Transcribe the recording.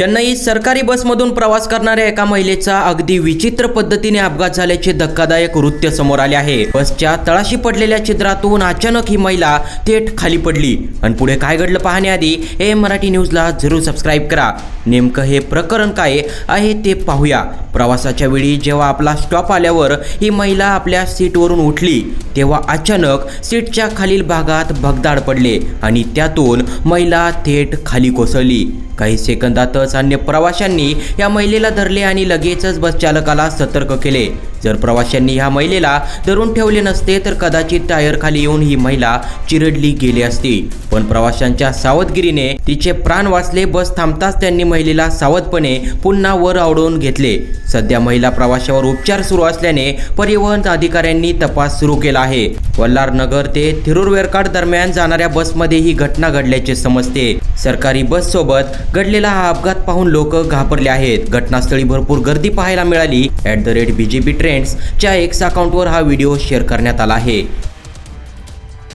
चेन्नईत सरकारी बसमधून प्रवास करणाऱ्या एका महिलेचा अगदी विचित्र पद्धतीने अपघात झाल्याचे धक्कादायक वृत्य समोर आले आहे. बसच्या तळाशी पडलेल्या छिद्रातून अचानक ही महिला थेट खाली पडली. आणि पुढे काय घडलं पाहण्याआधी हे मराठी न्यूजला जरूर सबस्क्राईब करा. नेमकं हे प्रकरण काय आहे ते पाहूया. प्रवासाच्या वेळी जेव्हा आपला स्टॉप आल्यावर ही महिला आपल्या सीटवरून उठली तेव्हा अचानक सीटच्या खालील भागात भगदाड पडले आणि त्यातून महिला थेट खाली कोसळली. काही सेकंदातच अन्य प्रवाशांनी या महिलेला धरले आणि लगेचच बस चालकाला सतर्क केले. जर प्रवाशांनी ह्या महिलेला धरून ठेवले नसते तर कदाचित टायर खाली येऊन ही महिला चिरडली गेली असती. पण प्रवाशांच्या सावधगिरीने तिचे प्राण वाचले बस थांबताच त्यांनी महिलेला सावधपणे पुन्हा वर आवडून घेतले. सध्या महिला प्रवाशावर उपचार सुरू असल्याने परिवहन अधिकाऱ्यांनी तपास सुरू केला आहे. वल्लार नगर ते थिरुरवेरकाड दरम्यान जाणाऱ्या बसमध्ये ही घटना घडल्याचे समजते. सरकारी बस सोबत घडलेला हा अपघात पाहून लोक घाबरले आहेत. घटनास्थळी भरपूर गर्दी पाहायला मिळाली. At the rate B J P ट्रेंड्सच्या x अकाउंटवर हा व्हिडिओ शेअर करण्यात आला आहे.